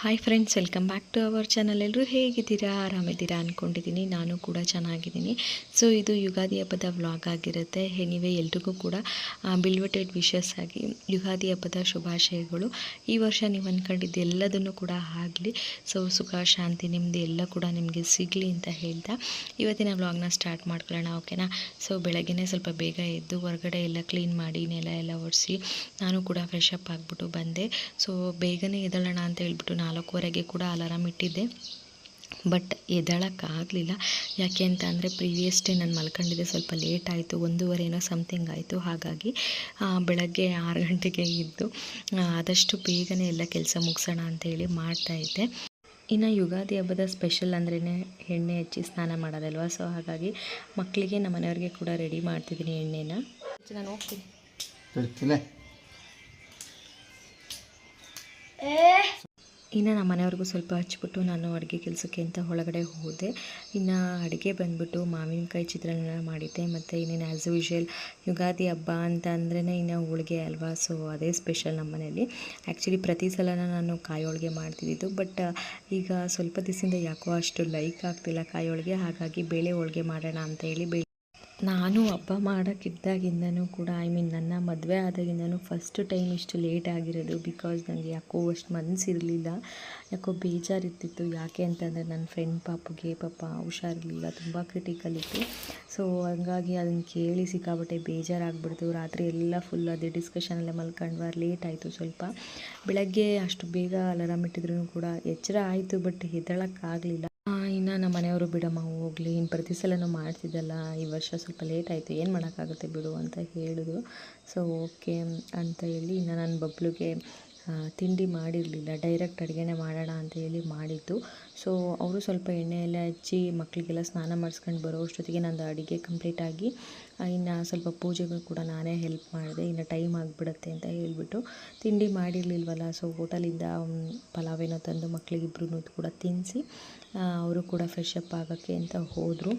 Hi friends welcome back to our channel ಎಲ್ಲರೂ ಹೇಗಿದ್ದೀರಾ? ಆರಾಮಿದ್ದೀರಾ ಅಂದ್ಕೊಂಡಿದ್ದೀನಿ ನಾನು ಕೂಡ ಚೆನ್ನಾಗಿದ್ದೀನಿ. ಸೊ ಇದು ಯುಗಾದಿ ಹಬ್ಬದ ವ್ಲಾಗ್ ಆಗಿರುತ್ತೆ. ಎನಿವೆ ಎಲ್ರಿಗೂ ಕೂಡ ಬಿಲ್ವಟೆಡ್ ವಿಶಸ್ ಆಗಿ ಯುಗಾದಿ ಹಬ್ಬದ ಶುಭಾಶಯಗಳು. ಈ ವರ್ಷ ನೀವು ಅಂದ್ಕೊಂಡಿದ್ದು ಎಲ್ಲದನ್ನು ಕೂಡ ಆಗಲಿ. ಸೊ ಸುಖ, ಶಾಂತಿ ನೆಮ್ಮದಿ ಎಲ್ಲ ಕೂಡ ನಿಮಗೆ ಸಿಗಲಿ ಅಂತ ಹೇಳ್ತಾ ಇವತ್ತಿನ ವ್ಲಾಗ್ನ ಸ್ಟಾರ್ಟ್ ಮಾಡ್ಕೊಳ್ಳೋಣ ಓಕೆನಾ ಸೊ ಬೆಳಗ್ಗೆ ಸ್ವಲ್ಪ ಬೇಗ ಎದ್ದು ಹೊರಗಡೆ ಎಲ್ಲ ಕ್ಲೀನ್ ಮಾಡಿ, ನೆಲ ಎಲ್ಲ ಒರೆಸಿ, ನಾನು ಕೂಡ ಫ್ರೆಶ್ ಅಪ್ ಆಗಿಬಿಟ್ಟು ಬಂದೆ. ಸೊ ಬೇಗನೆ ಎದ್ದೇಳೋಣ ಅಂತ ಹೇಳ್ಬಿಟ್ಟು ನಾಲ್ಕೂವರೆಗೆ ಕೂಡ ಅಲಾರಾಮ್ ಇಟ್ಟಿದ್ದೆ. ಬಟ್ ಎದಳಕ್ಕಾಗಲಿಲ್ಲ. ಯಾಕೆ ಅಂತ ಅಂದರೆ ಪ್ರೀವಿಯಸ್ ಡೇ ನಾನು ಮಲ್ಕೊಂಡಿದ್ದೆ ಸ್ವಲ್ಪ ಲೇಟ್ ಆಯಿತು ಒಂದೂವರೆ ಏನೋ ಸಮಥಿಂಗ್ ಆಯಿತು. ಹಾಗಾಗಿ ಬೆಳಗ್ಗೆ ಆರು ಗಂಟೆಗೆ ಇದ್ದು ಆದಷ್ಟು ಬೇಗನೆ ಎಲ್ಲ ಕೆಲಸ ಮುಗಿಸೋಣ ಅಂತೇಳಿ ಮಾಡ್ತಾಯಿದ್ದೆ ಇನ್ನು ಯುಗಾದಿ ಹಬ್ಬದ ಸ್ಪೆಷಲ್ ಅಂದ್ರೇ ಎಣ್ಣೆ ಹಚ್ಚಿ ಸ್ನಾನ ಮಾಡೋದಲ್ವ? ಸೊ ಹಾಗಾಗಿ ಮಕ್ಕಳಿಗೆ ನಮ್ಮ ಮನೆಯವ್ರಿಗೆ ಕೂಡ ರೆಡಿ ಮಾಡ್ತಿದ್ದೀನಿ ಎಣ್ಣೆನ. ನಾನು ಹೋಗ್ತೀನಿ. ಇನ್ನು ನಮ್ಮ ಮನೆಯವ್ರಿಗೂ ಸ್ವಲ್ಪ ಹಚ್ಬಿಟ್ಟು ನಾನು ಅಡುಗೆ ಕೆಲಸಕ್ಕೆ ಅಂತ ಒಳಗಡೆ ಹೋದೆ. ಇನ್ನು ಅಡುಗೆ ಬಂದ್ಬಿಟ್ಟು ಮಾವಿನಕಾಯಿ ಚಿತ್ರಾನ್ನ ಮಾಡಿದ್ದೆ. ಮತ್ತು ಇನ್ನೇನು ಆ್ಯಸ್ ಯೂಶ್ವಲ್ ಯುಗಾದಿ ಹಬ್ಬ ಅಂತ ಅಂದ್ರೇ ಇನ್ನು ಹೋಳಿಗೆ ಅಲ್ವಾ? ಸೊ ಅದೇ ಸ್ಪೆಷಲ್ ನಮ್ಮ ಮನೆಯಲ್ಲಿ. ಆ್ಯಕ್ಚುಲಿ ಪ್ರತಿ ಸಲನ ನಾನು ಕಾಯಿ ಹೋಳಿಗೆ ಮಾಡ್ತಿದ್ದಿದ್ದು. ಬಟ್ ಈಗ ಸ್ವಲ್ಪ ದಿವಸದಿಂದ ಯಾಕೋ ಅಷ್ಟು ಲೈಕ್ ಆಗ್ತಿಲ್ಲ ಕಾಯಿ ಹೋಳಿಗೆ. ಹಾಗಾಗಿ ಬೇಳೆ ಹೋಳಿಗೆ ಮಾಡೋಣ ಅಂತ ಹೇಳಿ ನಾನು ಹಬ್ಬ ಮಾಡೋಕ್ಕಿದ್ದಾಗಿಂದನೂ ಕೂಡ ಐ ಮೀನ್ ನನ್ನ ಮದುವೆ ಆದಾಗಿಂದನೂ ಫಸ್ಟ್ ಟೈಮ್ ಇಷ್ಟು ಲೇಟ್ ಆಗಿರೋದು ಬಿಕಾಸ್ ನನಗೆ ಯಾಕೋ ಅಷ್ಟು ಮನಸ್ಸಿರಲಿಲ್ಲ ಯಾಕೋ ಬೇಜಾರಿರ್ತಿತ್ತು. ಯಾಕೆ ಅಂತಂದರೆ ನನ್ನ ಫ್ರೆಂಡ್ ಪಾಪಗೆ ಪಾಪ ಹುಷಾರಿರಲಿಲ್ಲ. ತುಂಬ ಕ್ರಿಟಿಕಲ್ ಇತ್ತು. ಸೊ ಹಂಗಾಗಿ ಅದನ್ನು ಕೇಳಿ ಸಿಕ್ಕಾಬಟ್ಟೆ ಬೇಜಾರಾಗ್ಬಿಡ್ತು. ರಾತ್ರಿ ಎಲ್ಲ ಫುಲ್ ಅದೇ ಡಿಸ್ಕಷನಲ್ಲೇ ಮಲ್ಕೊಂಡ್ವ. ಲೇಟ್ ಆಯಿತು ಸ್ವಲ್ಪ. ಬೆಳಗ್ಗೆ ಅಷ್ಟು ಬೇಗ ಅಲಾರಾಮ್ ಇಟ್ಟಿದ್ರು ಕೂಡ ಎಚ್ಚರ ಆಯಿತು ಬಟ್ ಎದ್ದೇಳೋಕ್ಕಾಗಲಿಲ್ಲ ಇನ್ನು ನಮ್ಮ ಮನೆಯವರು, ಬಿಡಮ್ಮ, ಹೋಗಲಿ ಇನ್ನು ಪ್ರತಿ ಸಲನೂ ಮಾಡ್ತಿದ್ದಲ್ಲ, ಈ ವರ್ಷ ಸ್ವಲ್ಪ ಲೇಟ್ ಆಯಿತು, ಏನು ಮಾಡೋಕ್ಕಾಗುತ್ತೆ ಬಿಡು ಅಂತ ಹೇಳಿದ್ರು. ಸೊ ಓಕೆ ಅಂತ ಹೇಳಿ ಇನ್ನು ನನ್ನ ಬಬ್ಲುಗೆ ತಿಂಡಿ ಮಾಡಿರಲಿಲ್ಲ. ಡೈರೆಕ್ಟ್ ಅಡುಗೆನೇ ಮಾಡೋಣ ಅಂತ ಹೇಳಿ ಮಾಡಿದ್ದು. ಸೊ ಅವರು ಸ್ವಲ್ಪ ಎಣ್ಣೆಯೆಲ್ಲ ಹಚ್ಚಿ ಮಕ್ಕಳಿಗೆಲ್ಲ ಸ್ನಾನ ಮಾಡಿಸ್ಕೊಂಡು ಬರೋ ಅಷ್ಟೊತ್ತಿಗೆ ನಂದು ಅಡುಗೆ ಕಂಪ್ಲೀಟಾಗಿ ಇನ್ನು ಸ್ವಲ್ಪ ಪೂಜೆಗಳು ಕೂಡ ನಾನೇ ಹೆಲ್ಪ್ ಮಾಡಿದೆ. ಇನ್ನು ಟೈಮ್ ಆಗಿಬಿಡುತ್ತೆ ಅಂತ ಹೇಳಿಬಿಟ್ಟು ತಿಂಡಿ ಮಾಡಿರಲಿಲ್ವಲ್ಲ ಸೊ ಹೋಟಲಿಂದ ಪಲಾವೇನೋ ತಂದು ಮಕ್ಕಳಿಗಿಬ್ರು ಕೂಡ ತಿನ್ನಿಸಿ ಅವರು ಕೂಡ ಫ್ರೆಶ್ ಅಪ್ ಆಗೋಕ್ಕೆ ಅಂತ ಹೋದರು.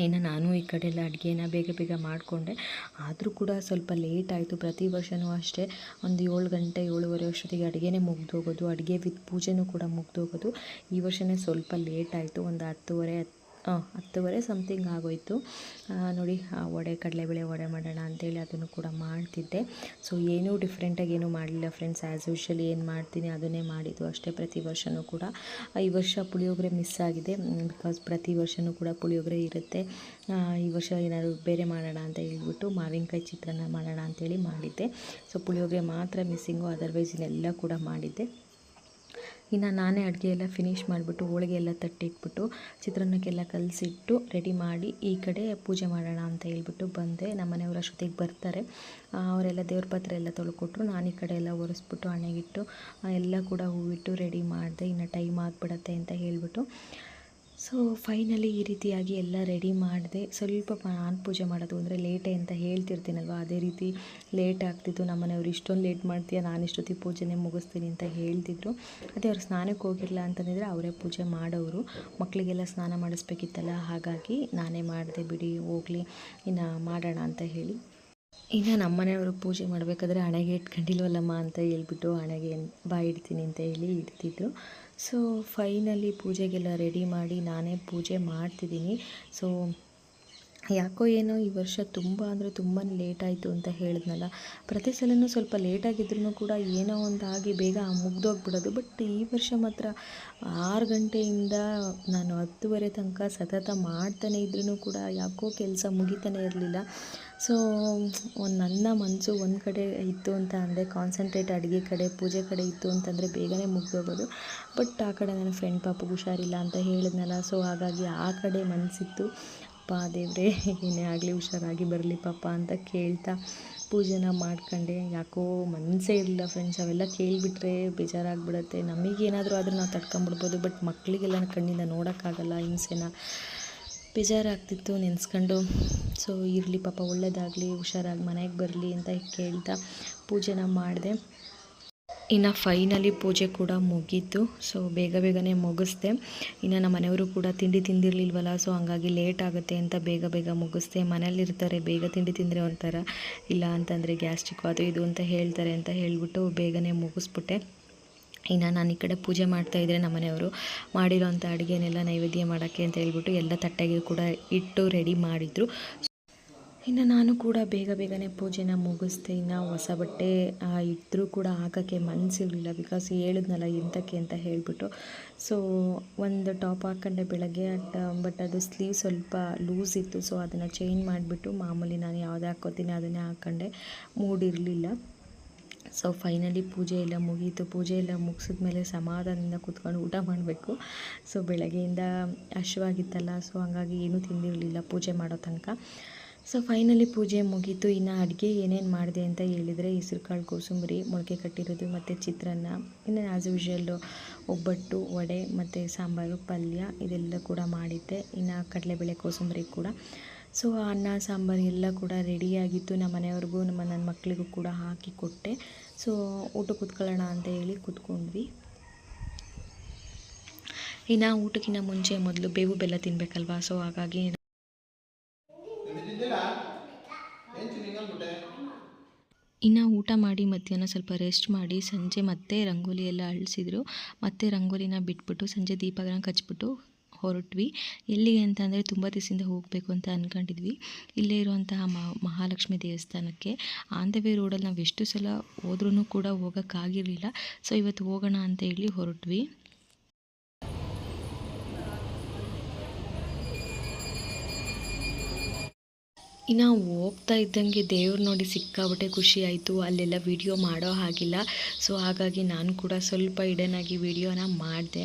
ಇನ್ನು ನಾನು ಈ ಕಡೆ ಎಲ್ಲ ಅಡುಗೆನ ಬೇಗ ಬೇಗ ಮಾಡಿಕೊಂಡೆ. ಆದರೂ ಕೂಡ ಸ್ವಲ್ಪ ಲೇಟ್ ಆಯಿತು. ಪ್ರತಿ ವರ್ಷವೂ ಅಷ್ಟೇ ಒಂದು ಏಳು ಗಂಟೆ, ಏಳುವರೆ ಅಷ್ಟೊತ್ತಿಗೆ ಅಡುಗೆನೇ ಮುಗ್ದೋಗೋದು. ಅಡುಗೆ ವಿತ್ ಪೂಜೆನೂ ಕೂಡ ಮುಗ್ದೋಗೋದು. ಈ ವರ್ಷವೇ ಸ್ವಲ್ಪ ಲೇಟ್ ಆಯಿತು. ಒಂದು ಹತ್ತುವರೆ, ಹತ್ತು ಹತ್ತುವರೆ ಸಮಥಿಂಗ್ ಆಗೋಯಿತು. ನೋಡಿ ವಡೆ, ಕಡಲೆಬೇಳೆ ವಡೆ ಮಾಡೋಣ ಅಂತೇಳಿ ಅದನ್ನು ಕೂಡ ಮಾಡ್ತಿದ್ದೆ. ಸೊ ಏನೂ ಡಿಫ್ರೆಂಟಾಗಿ ಏನೂ ಮಾಡಲಿಲ್ಲ ಫ್ರೆಂಡ್ಸ್ ಆ್ಯಸ್ ಯೂಶ್ವಲಿ ಏನು ಮಾಡ್ತೀನಿ ಅದನ್ನೇ ಮಾಡಿದ್ದು. ಅಷ್ಟೇ ಪ್ರತಿ ವರ್ಷವೂ ಕೂಡ. ಈ ವರ್ಷ ಪುಳಿಯೋಗರೆ ಮಿಸ್ ಆಗಿದೆ. ಬಿಕಾಸ್ ಪ್ರತಿ ವರ್ಷವೂ ಕೂಡ ಪುಳಿಯೋಗರೆ ಇರುತ್ತೆ. ಈ ವರ್ಷ ಏನಾದರೂ ಬೇರೆ ಮಾಡೋಣ ಅಂತ ಹೇಳ್ಬಿಟ್ಟು ಮಾವಿನಕಾಯಿ ಚಿತ್ರಾನ್ನ ಮಾಡೋಣ ಅಂತೇಳಿ ಮಾಡಿದ್ದೆ. ಸೊ ಪುಳಿಯೋಗರೆ ಮಾತ್ರ ಮಿಸ್ಸಿಂಗು ಅದರ್ವೈಸ್ ಇನ್ನೆಲ್ಲ ಕೂಡ ಮಾಡಿದ್ದೆ. ಇನ್ನು ನಾನೇ ಅಡುಗೆ ಎಲ್ಲ ಫಿನಿಷ್ ಮಾಡಿಬಿಟ್ಟು ಹೋಳಿಗೆ ಎಲ್ಲ ತಟ್ಟಿಟ್ಬಿಟ್ಟು ಚಿತ್ರಾನ್ನಕ್ಕೆಲ್ಲ ಕಲಸಿಟ್ಟು ರೆಡಿ ಮಾಡಿ ಈ ಕಡೆ ಪೂಜೆ ಮಾಡೋಣ ಅಂತ ಹೇಳ್ಬಿಟ್ಟು ಬಂದೆ. ನಮ್ಮ ಮನೆಯವರ ಅಷ್ಟೊತ್ತಿಗೆ ಬರ್ತಾರೆ. ಅವರೆಲ್ಲ ದೇವ್ರ ಪಾತ್ರೆ ಎಲ್ಲ ತೊಳ್ಕೊಟ್ರು. ನಾನು ಈ ಕಡೆ ಎಲ್ಲ ಒರೆಸ್ಬಿಟ್ಟು ಹಣೆಗಿಟ್ಟು ಎಲ್ಲ ಕೂಡ ಹೂವಿಟ್ಟು ರೆಡಿ ಮಾಡಿದೆ. ಇನ್ನು ಟೈಮ್ ಆಗಿಬಿಡತ್ತೆ ಅಂತ ಹೇಳಿಬಿಟ್ಟು. ಸೊ ಫೈನಲಿ ಈ ರೀತಿಯಾಗಿ ಎಲ್ಲ ರೆಡಿ ಮಾಡಿದೆ. ಸ್ವಲ್ಪ ನಾನು ಪೂಜೆ ಮಾಡೋದು ಅಂದರೆ ಲೇಟೇ ಅಂತ ಹೇಳ್ತಿರ್ತೀನಲ್ವ? ಅದೇ ರೀತಿ ಲೇಟ್ ಆಗ್ತಿತ್ತು. ನಮ್ಮ ಮನೆಯವ್ರು ಇಷ್ಟೊಂದು ಲೇಟ್ ಮಾಡ್ತೀಯ? ನಾನು ಇಷ್ಟೊತ್ತಿಗೆ ಪೂಜೆನೇ ಮುಗಿಸ್ತೀನಿ ಅಂತ ಹೇಳ್ತಿದ್ರು. ಅದೇ ಅವ್ರು ಸ್ನಾನಕ್ಕೆ ಹೋಗಿರಲ್ಲ ಅಂತಂದಿದ್ರೆ ಅವರೇ ಪೂಜೆ ಮಾಡೋರು ಮಕ್ಕಳಿಗೆಲ್ಲ ಸ್ನಾನ ಮಾಡಿಸ್ಬೇಕಿತ್ತಲ್ಲ? ಹಾಗಾಗಿ ನಾನೇ ಮಾಡಿದೆ ಬಿಡಿ, ಹೋಗಲಿ, ಇನ್ನು ಮಾಡೋಣ ಅಂತ ಹೇಳಿ. ಇನ್ನು ನಮ್ಮ ಮನೆಯವರು ಪೂಜೆ ಮಾಡಬೇಕಾದ್ರೆ ಹಣೆಗೆ ಇಟ್ಕೊಂಡಿಲ್ವಲ್ಲಮ್ಮ ಅಂತ ಹೇಳ್ಬಿಟ್ಟು ಹಣೆಗೆ ಬಾಯಿ ಇಡ್ತೀನಿ ಅಂತ ಹೇಳಿ ಇಡ್ತಿದ್ರು. ಸೊ ಫೈನಲಿ ಪೂಜೆಗೆಲ್ಲ ರೆಡಿ ಮಾಡಿ ನಾನೇ ಪೂಜೆ ಮಾಡ್ತಿದ್ದೀನಿ. ಸೊ ಯಾಕೋ ಏನೋ ಈ ವರ್ಷ ತುಂಬ ಅಂದರೆ ತುಂಬಾ ಲೇಟ್ ಆಯಿತು ಅಂತ ಹೇಳಿದ್ನಲ್ಲ. ಪ್ರತಿ ಸಲವೂ ಸ್ವಲ್ಪ ಲೇಟಾಗಿದ್ರೂ ಕೂಡ ಏನೋ ಒಂದು ಆಗಿ ಬೇಗ ಮುಗ್ದೋಗ್ಬಿಡೋದು. ಬಟ್ ಈ ವರ್ಷ ಮಾತ್ರ ಆರು ಗಂಟೆಯಿಂದ ನಾನು ಹತ್ತುವರೆ ತನಕ ಸತತ ಮಾಡ್ತಾನೆ ಇದ್ರೂ ಕೂಡ ಯಾಕೋ ಕೆಲಸ ಮುಗಿತಾನೆ ಇರಲಿಲ್ಲ. ಸೊ ನನ್ನ ಮನಸ್ಸು ಒಂದು ಕಡೆ ಇತ್ತು ಅಂತ ಅಂದರೆ ಕಾನ್ಸಂಟ್ರೇಟ್ ಅಡುಗೆ ಕಡೆ, ಪೂಜೆ ಕಡೆ ಇತ್ತು ಅಂತಂದರೆ ಬೇಗನೆ ಮುಗ್ದೋಗೋದು. ಬಟ್ ಆ ಕಡೆ ನನ್ನ ಫ್ರೆಂಡ್ ಪಾಪಗೆ ಹುಷಾರಿಲ್ಲ ಅಂತ ಹೇಳಿದ್ನಲ್ಲ. ಸೊ ಹಾಗಾಗಿ ಆ ಕಡೆ ಮನಸ್ಸಿತ್ತು ಪಾ ದೇವರೇ, ಏನೇ ಆಗಲಿ ಹುಷಾರಾಗಿ ಬರಲಿ ಪಾಪ ಅಂತ ಕೇಳ್ತಾ ಪೂಜೆನ ಮಾಡ್ಕೊಂಡೆ. ಯಾಕೋ ಮನಸ್ಸೇ ಇರಲಿಲ್ಲ ಫ್ರೆಂಡ್ಸ್ ಅವೆಲ್ಲ ಕೇಳಿಬಿಟ್ರೆ ಬೇಜಾರಾಗ್ಬಿಡುತ್ತೆ. ನಮಗೇನಾದರೂ ಆದರೆ ನಾವು ತಡ್ಕೊಂಬಿಡ್ಬೋದು ಬಟ್ ಮಕ್ಕಳಿಗೆಲ್ಲ ಕಣ್ಣಿಂದ ನೋಡೋಕ್ಕಾಗಲ್ಲ ಹಿಂಸೆನ. ಬೇಜಾರಾಗ್ತಿತ್ತು ನೆನೆಸ್ಕೊಂಡು. ಸೊ ಇರಲಿ ಪಾಪ, ಒಳ್ಳೇದಾಗಲಿ, ಹುಷಾರಾಗಿ ಮನೆಗೆ ಬರಲಿ ಅಂತ ಕೇಳ್ತಾ ಪೂಜೆನ ಮಾಡಿದೆ. ಇನ್ನು ಫೈನಲಿ ಪೂಜೆ ಕೂಡ ಮುಗೀತು. ಸೊ ಬೇಗ ಬೇಗನೆ ಮುಗಿಸ್ದೆ. ಇನ್ನು ನಮ್ಮ ಮನೆಯವರು ಕೂಡ ತಿಂಡಿ ತಿಂದಿರಲಿಲ್ವಲ್ಲ ಸೊ ಹಂಗಾಗಿ ಲೇಟ್ ಆಗುತ್ತೆ ಅಂತ ಬೇಗ ಬೇಗ ಮುಗಿಸ್ದೆ. ಮನೇಲಿರ್ತಾರೆ ಬೇಗ ತಿಂಡಿ ತಿಂದರೆ ಒಂಥರ ಇಲ್ಲ ಅಂತಂದರೆ ಗ್ಯಾಸ್ಟ್ರಿಕ್ ಅದು ಇದು ಅಂತ ಹೇಳ್ತಾರೆ ಅಂತ ಹೇಳಿಬಿಟ್ಟು ಬೇಗನೆ ಮುಗಿಸ್ಬಿಟ್ಟೆ. ಇನ್ನು ನಾನು ಈ ಕಡೆ ಪೂಜೆ ಮಾಡ್ತಾಯಿದ್ರೆ ನಮ್ಮ ಮನೆಯವರು ಮಾಡಿರೋಂಥ ಅಡುಗೆನೆಲ್ಲ ನೈವೇದ್ಯ ಮಾಡೋಕ್ಕೆ ಅಂತ ಹೇಳ್ಬಿಟ್ಟು ಎಲ್ಲ ತಟ್ಟೆಗೆ ಕೂಡ ಇಟ್ಟು ರೆಡಿ ಮಾಡಿದರು. ಇನ್ನು ನಾನು ಕೂಡ ಬೇಗ ಬೇಗನೆ ಪೂಜೆನ ಮುಗಿಸ್ದೆ, ಇನ್ನು ಹೊಸ ಬಟ್ಟೆ ಇದ್ದರೂ ಕೂಡ ಹಾಕೋಕ್ಕೆ ಮನಸ್ಸಿರಲಿಲ್ಲ ಬಿಕಾಸ್ ಹೇಳಿದ್ನಲ್ಲ ಎಂತಕ್ಕೆ ಅಂತ ಹೇಳಿಬಿಟ್ಟು. ಸೊ ಒಂದು ಟಾಪ್ ಹಾಕ್ಕೊಂಡೆ ಬೆಳಗ್ಗೆ ಬಟ್ ಅದು ಸ್ಲೀವ್ ಸ್ವಲ್ಪ ಲೂಸ್ ಇತ್ತು. ಸೊ ಅದನ್ನು ಚೇಂಜ್ ಮಾಡಿಬಿಟ್ಟು ಮಾಮೂಲಿ ನಾನು ಯಾವುದೇ ಹಾಕ್ಕೋತೀನಿ ಅದನ್ನೇ ಹಾಕ್ಕೊಂಡೆ ಮೂಡಿರಲಿಲ್ಲ. ಸೊ ಫೈನಲಿ ಪೂಜೆ ಎಲ್ಲ ಮುಗೀತು. ಪೂಜೆ ಎಲ್ಲ ಮುಗಿಸಿದ್ಮೇಲೆ ಸಮಾಧಾನದಿಂದ ಕೂತ್ಕೊಂಡು ಊಟ ಮಾಡಬೇಕು. ಸೊ ಬೆಳಗ್ಗೆಯಿಂದ ಹಶ್ವಾಗಿತ್ತಲ್ಲ ಸೊ ಹಂಗಾಗಿ ಏನೂ ತಿಂದಿರಲಿಲ್ಲ ಪೂಜೆ ಮಾಡೋ ತನಕ. ಸೊ ಫೈನಲಿ ಪೂಜೆ ಮುಗೀತು. ಇನ್ನು ಅಡುಗೆ ಏನೇನು ಮಾಡಿದೆ ಅಂತ ಹೇಳಿದರೆ ಕಾಳು, ಕೋಸಂಬರಿ, ಮೊಳಕೆ ಕಟ್ಟಿರೋದು ಮತ್ತು ಚಿತ್ರಾನ್ನ, ಇನ್ನು ಆ್ಯಸ್ ಯೂಶ್ವಲ್ಲು ಒಬ್ಬಟ್ಟು, ವಡೆ ಮತ್ತು ಸಾಂಬಾರು, ಪಲ್ಯ ಇದೆಲ್ಲ ಕೂಡ ಮಾಡಿದ್ದೆ. ಇನ್ನು ಕಡಲೆಬೇಳೆ, ಕೋಸಂಬರಿ ಕೂಡ. ಸೊ ಅನ್ನ, ಸಾಂಬಾರು ಎಲ್ಲ ಕೂಡ ರೆಡಿಯಾಗಿತ್ತು ನಮ್ಮ ಮನೆಯವ್ರಿಗೂ, ನಮ್ಮ ನನ್ನ ಮಕ್ಕಳಿಗೂ ಕೂಡ ಹಾಕಿ ಕೊಟ್ಟೆ. ಸೊ ಊಟ ಕೂತ್ಕೊಳ್ಳೋಣ ಅಂತ ಹೇಳಿ ಕೂತ್ಕೊಂಡ್ವಿ. ಇನ್ನು ಊಟಕ್ಕಿಂತ ಮುಂಚೆ ಮೊದಲು ಬೇವು ಬೆಲ್ಲ ತಿನ್ನಬೇಕಲ್ವಾ ಸೊ ಹಾಗಾಗಿ ಇನ್ನು ಊಟ ಮಾಡಿ ಮಧ್ಯಾಹ್ನ ಸ್ವಲ್ಪ ರೆಸ್ಟ್ ಮಾಡಿ ಸಂಜೆ ಮತ್ತೆ ರಂಗೋಲಿ ಎಲ್ಲ ಅಳಿಸಿದ್ರು. ಮತ್ತೆ ರಂಗೋಲಿನ ಬಿಟ್ಬಿಟ್ಟು ಸಂಜೆ ದೀಪಗಳನ್ನ ಕಚ್ಬಿಟ್ಟು ಹೊರಟ್ವಿ. ಎಲ್ಲಿಗೆ ಅಂತ ಅಂದರೆ ತುಂಬ ದಿವಸದಿಂದ ಹೋಗಬೇಕು ಅಂತ ಅಂದ್ಕೊಂಡಿದ್ವಿ ಇಲ್ಲೇ ಇರುವಂತಹ ಮಹಾಲಕ್ಷ್ಮಿ ದೇವಸ್ಥಾನಕ್ಕೆ. ಆನ್ ದ ವೇ ರೋಡಲ್ಲಿ ನಾವು ಎಷ್ಟು ಸಲ ಹೋದ್ರೂ ಕೂಡ ಹೋಗೋಕ್ಕಾಗಿರಲಿಲ್ಲ. ಸೊ ಇವತ್ತು ಹೋಗೋಣ ಅಂತ ಹೇಳಿ ಹೊರಟ್ವಿ. ಇನ್ನು ಹೋಗ್ತಾ ಇದ್ದಂಗೆ ದೇವ್ರು ನೋಡಿ ಸಿಕ್ಕಾಬಿಟ್ಟೆ ಖುಷಿ ಆಯಿತು. ಅಲ್ಲೆಲ್ಲ ವಿಡಿಯೋ ಮಾಡೋ ಹಾಗಿಲ್ಲ. ಸೊ ಹಾಗಾಗಿ ನಾನು ಕೂಡ ಸ್ವಲ್ಪ ಇಡನಾಗಿ ವಿಡಿಯೋನ ಮಾಡಿದೆ.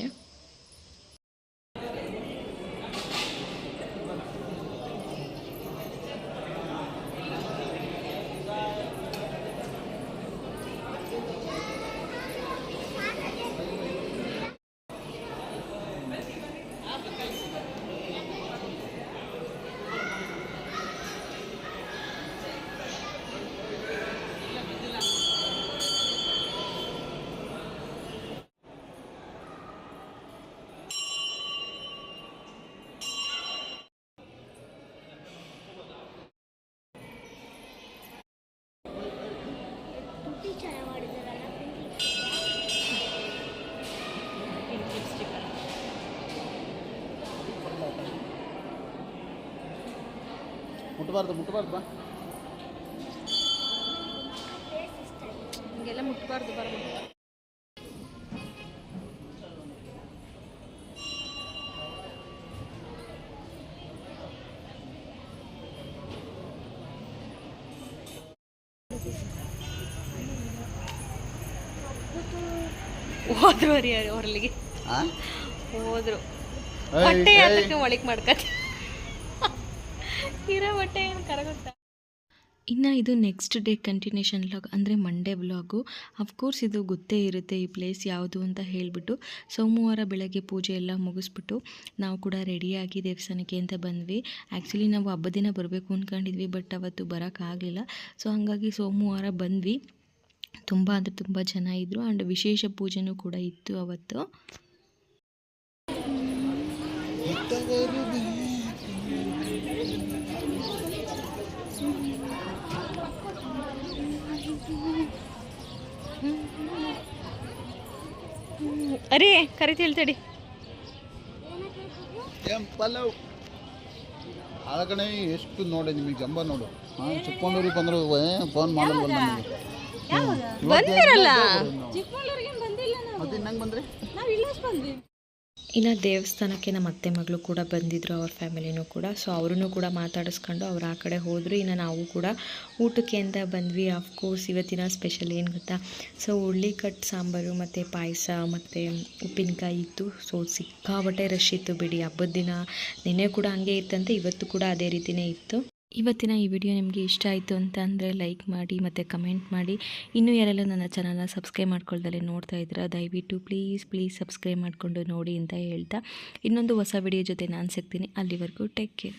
ಮುಟ್ಬಾರ್ದು ಮುಟ್ಬಾರ್ದು ಬಾ ಹಿಂಗೆಲ್ಲ ಮುಟ್ಬಾರ್ದು ಬರ್ಬೋದು ಹೋದ್ರು ರೀ ಹೊರಲಿಗೆ ಆ? ಹೋದ್ರು ಏಯ್, ಹೊಟ್ಟೆ ಏಯ್. ಅದಕ್ಕೆ ಒಳಗೆ ಮಾಡ್ಕತಿ ಇರೋ ಹೊಟ್ಟೆ ಏನು ಕರಗುತ್ತಾ? ಇನ್ನು ಇದು ನೆಕ್ಸ್ಟ್ ಡೇ ಕಂಟಿನ್ಯೂಷನ್ ವ್ಲಾಗ್ ಅಂದರೆ ಮಂಡೇ ವ್ಲಾಗು ಅಫ್ಕೋರ್ಸ್ ಇದು ಗೊತ್ತೇ ಇರುತ್ತೆ ಈ ಪ್ಲೇಸ್ ಯಾವುದು ಅಂತ ಹೇಳಿಬಿಟ್ಟು. ಸೋಮವಾರ ಬೆಳಗ್ಗೆ ಪೂಜೆ ಎಲ್ಲ ಮುಗಿಸ್ಬಿಟ್ಟು ನಾವು ಕೂಡ ರೆಡಿಯಾಗಿ ದೇವಸ್ಥಾನಕ್ಕೆ ಅಂತ ಬಂದ್ವಿ. ಆ್ಯಕ್ಚುಲಿ ನಾವು ಹಬ್ಬ ದಿನ ಬರಬೇಕು ಅಂದ್ಕೊಂಡಿದ್ವಿ ಬಟ್ ಅವತ್ತು ಬರೋಕ್ಕಾಗಲಿಲ್ಲ ಸೊ ಹಾಗಾಗಿ ಸೋಮವಾರ ಬಂದ್ವಿ. ತುಂಬ ಅಂದರೆ ತುಂಬ ಜನ ಇದ್ದರು ಆ್ಯಂಡ್ ವಿಶೇಷ ಪೂಜೆನೂ ಕೂಡ ಇತ್ತು ಅವತ್ತು. ಅರೇ ಕರಿ ಹೇಳ್ತೇಡಿ. ಏನ್ ಪಲ್ಲವ್? ಆದ ಕಡೆ ಎಷ್ಟು ನೋಡಿ ನಿಮಗೆ ಜಂಬ ನೋಡು. ಹಾಂ ಚಿಕ್ಕಮಗಳೂರಿಗೆ ಬಂದ್ರು ಫೋನ್ ಮಾಡಲ್ವಲ್ಲ ನಮಗೆ. ಬಂದಿರಲ್ಲ? ಮತ್ತೆ ನಂಗೆ ಬಂದ್ರಿ? ಇನ್ನು ದೇವಸ್ಥಾನಕ್ಕೆ ನಮ್ಮ ಅತ್ತೆ ಮಗಳು ಕೂಡ ಬಂದಿದ್ದರು ಅವ್ರ ಫ್ಯಾಮಿಲಿನೂ ಕೂಡ. ಸೊ ಅವರನ್ನು ಕೂಡ ಮಾತಾಡಿಸ್ಕೊಂಡು ಅವ್ರು ಆ ಕಡೆ ಹೋದರು. ಇನ್ನು ನಾವು ಕೂಡ ಊಟಕ್ಕೆ ಅಂತ ಬಂದ್ವಿ. ಅಫ್ಕೋರ್ಸ್ ಇವತ್ತಿನ ಸ್ಪೆಷಲ್ ಏನು ಗೊತ್ತಾ? ಸೊ ಕಟ್ ಸಾಂಬಾರು ಮತ್ತು ಪಾಯಸ ಮತ್ತು ಉಪ್ಪಿನಕಾಯಿ ಇತ್ತು. ಸೊ ಸಿಕ್ಕಾಬಟ್ಟೆ ರಶ್ ಇತ್ತು ಬಿಡಿ. ಹಬ್ಬದ ದಿನ ನಿನ್ನೆ ಕೂಡ ಹಂಗೆ ಇತ್ತಂತೆ, ಇವತ್ತು ಕೂಡ ಅದೇ ರೀತಿಯೇ ಇತ್ತು. ಇವತ್ತಿನ ಈ ವಿಡಿಯೋ ನಿಮಗೆ ಇಷ್ಟ ಆಯಿತು ಅಂತ ಅಂದರೆ ಲೈಕ್ ಮಾಡಿ ಮತ್ತು ಕಮೆಂಟ್ ಮಾಡಿ. ಇನ್ನೂ ಯಾರೆಲ್ಲ ನನ್ನ ಚಾನಲ್ನ ಸಬ್ಸ್ಕ್ರೈಬ್ ಮಾಡ್ಕೊಳ್ದಲ್ಲೇ ನೋಡ್ತಾ ಇದ್ದೀರಾ, ದಯವಿಟ್ಟು ಪ್ಲೀಸ್ ಪ್ಲೀಸ್ ಸಬ್ಸ್ಕ್ರೈಬ್ ಮಾಡಿಕೊಂಡು ನೋಡಿ ಅಂತ ಹೇಳ್ತಾ. ಇನ್ನೊಂದು ಹೊಸ ವಿಡಿಯೋ ಜೊತೆ ನಾನು ಸಿಗ್ತೀನಿ. ಅಲ್ಲಿವರೆಗೂ ಟೇಕ್ ಕೇರ್